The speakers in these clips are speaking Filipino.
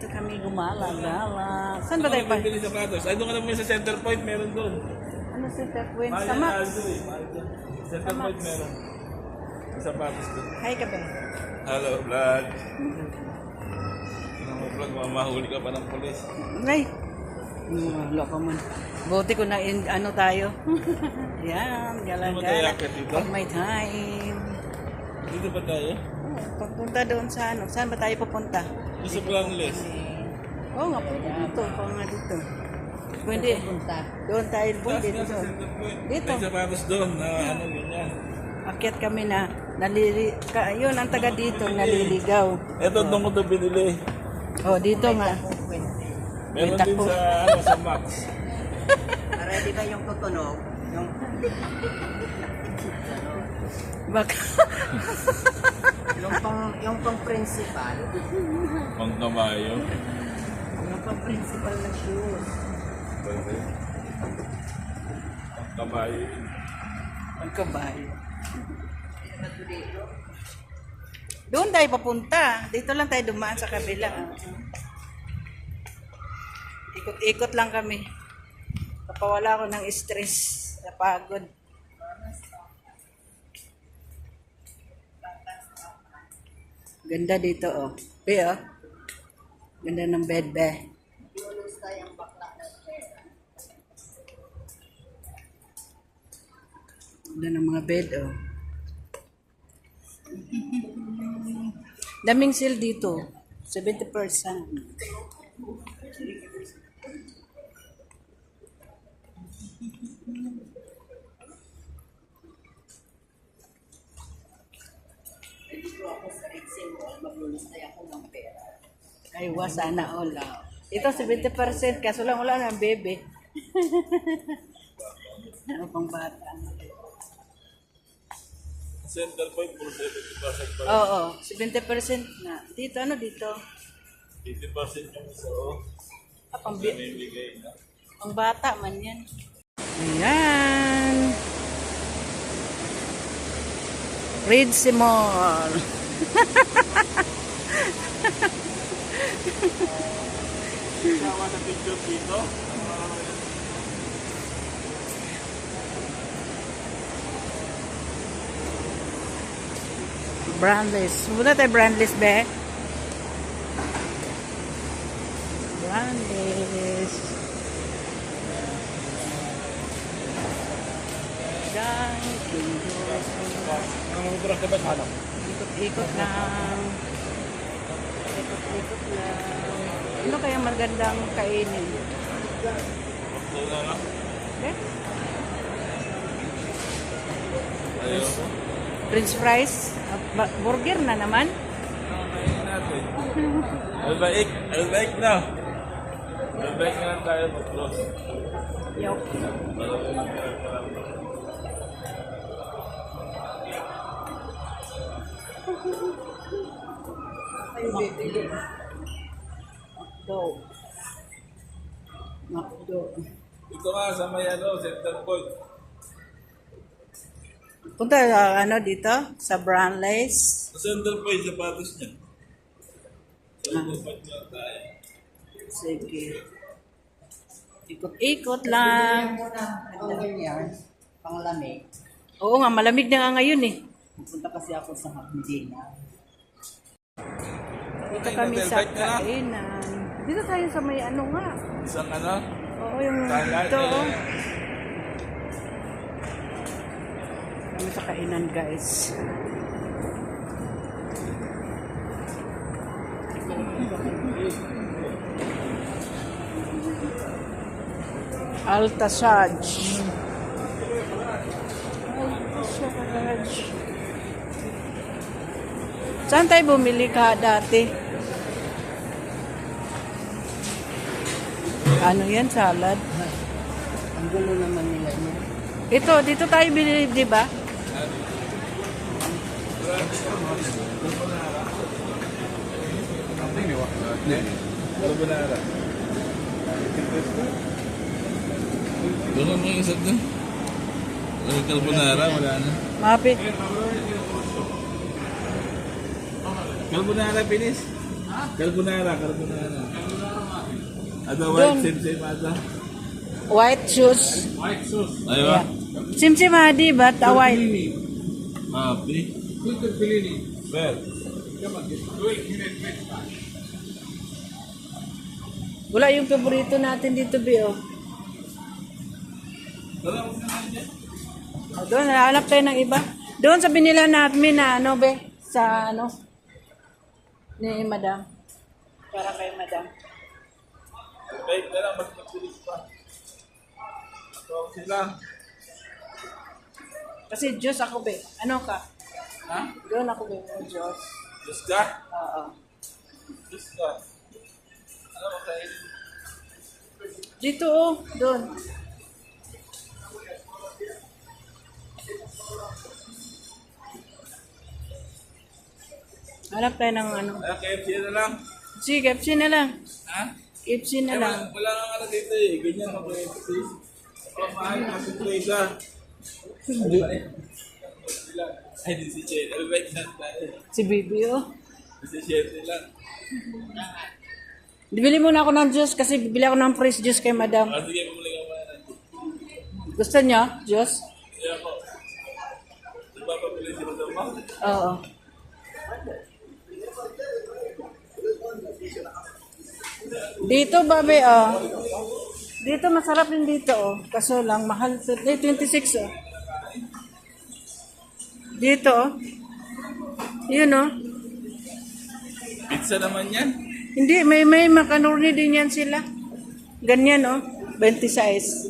dito kami gumala-gala. Saan ba tayo pa? Bili sapatos. Ay, doon ka naman sa center point, meron doon. Ano si Tepwin? Mahal Sa Max. Eh. Center point meron. Yung Sapatos doon. Hi ka ba? Hello, vlog. Ano mo vlog, mamahuli ka pa ng polis. Ay. Wala ka man. Buti ko na in, ano tayo. Yan, dito? Pag may time. Dito ba tayo? Pagpunta doon sa ano, saan ba tayo pupunta? Doon sa Blangless. Oo nga, pwede dito. Pa nga dito. Pwede. Doon tayo, pwede dito. sa. Dito. May sapatos doon na ano, ganyan. Akyat kami na nalili ka, yun ang taga dito naliligaw. Ito, doon ko ito binili. Oh, dito nga. Meron din sa, ano, sa Max. Ready ba yung tutunog? Yung Baka yung pang yung pang principal. Pang kabayo. yung pang principal na shoes. Pang kabayo. Ang kabayo. Doon tayo papunta. Dito lang tayo dumaan sa kabila. Ikot-ikot lang kami. Kapawala ko ng stress. Napagod. Ganda dito oh. Be oh. Ganda ng bed be. Ganda ng mga bed oh. Daming sale dito. 70%. Ay, wa sana all. ah. Ito 70% kaso lang wala na bebe. ano pang bata? Center point, puro 70% pa. Oo, 70% na. Dito, ano dito? 80% yung isa, oh. Ah, pang, na. pang bata man yan. Ayan. Read Simol. Kasama na picture dito. Brandless. Muna tayo brandless, be. Brandless. Sa hanap? Ikot-ikot lang. Ano kaya magandang kainin? Eh? Ayaw. French fries? Burger na naman? Albaik. Albaik na. Albaik na tayo mag-close. Yok. Macdo. Macdo. Ito nga sa may ano, center point. Punta uh, ano dito? Sa Brownlace. Sa center point, sapatos niya. Center point na tayo. Sige. Ikot-ikot lang. Ang ganyan, panglamig. Oo nga, malamig na nga ngayon eh. Punta kasi ako sa Medina. Dito kami sa kainan. Dito tayo sa may ano nga. Isang ano? Oo, yung dito. Oh. Kami sa kainan, guys. Alta Saj. Alta Saj. Saan tayo bumili ka dati? Ano yan, salad? Ang gulo naman nila no? Ito, dito tayo binili, di ba? Carbonara. Doon ang mga isa doon. Yung carbonara, wala na. Mapi. Carbonara, pinis. Carbonara, carbonara. Ada Doon. white sim-sim ada. White shoes. Ayo ba? Simsim adi but a white. Ah, bi. Ber. Wala yung paborito natin dito, Bi, oh. Dala mo na dyan. O, Doon, hanap tayo ng iba. Doon sa binila namin na ano, Be, sa ano, ni Madam. Para kay Madam. Wait, dala mas matulis pa. So, sila. Kasi Diyos ako, Be. Ano ka? Ha? Doon ako, Be. Oh, Diyos. Diyos ka? Oo. Diyos ka. Ano mo kayo? Dito, oh. Doon. Hanap tayo ng ano. Ah, KFC na lang. Sige, KFC na lang. Ha? KFC na Eh, lang. wala, wala nga ano dito eh. Ganyan ako KFC. Pamahay na si Teresa. Ay, di si Chen. Ano ba tayo? Si Bibi, oh. Si Chen lang. Bibili muna ako ng juice kasi bibili ako ng fresh juice kay Madam. Ah, sige, bumuli ka muna. Gusto niyo? Juice? Hindi ako. Di ba pabili si Madam mo? Oo. Dito, babe, oh. Dito, masarap din dito, oh. Kaso lang, mahal. Eh, 26, oh. Dito, oh. Yun, oh. Pizza naman yan. Hindi, may may makanurni din yan sila. Ganyan, oh. 26.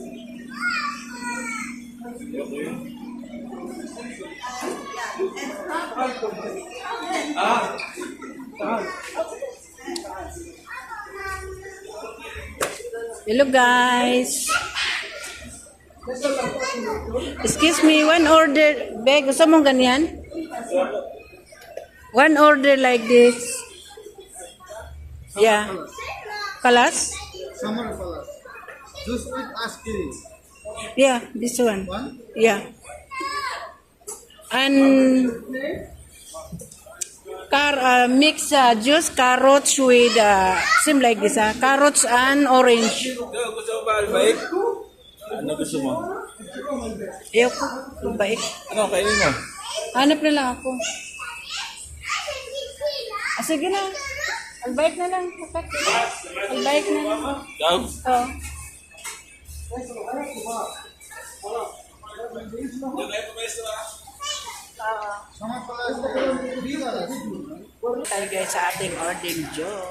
Hello, guys. Excuse me, one order. Be, gusto mong ganyan? One order like this. Yeah. Kalas? Summer palace. Just with askiri. Yeah, this one. One? Yeah. And car uh, mix uh, juice carrots with uh, same like this uh, carrots and orange. Gusto mo ba albaik? Ano gusto mo? Ayoko, mabait. Ano, kainin mo? Hanap na lang ako. Ah, sige na. Albayik na lang. Albayik na lang. Ikaw? Oh. Diyan kayo pumesto ah. Summer palace. Three Puro tayo guys sa ating ordeng Diyos.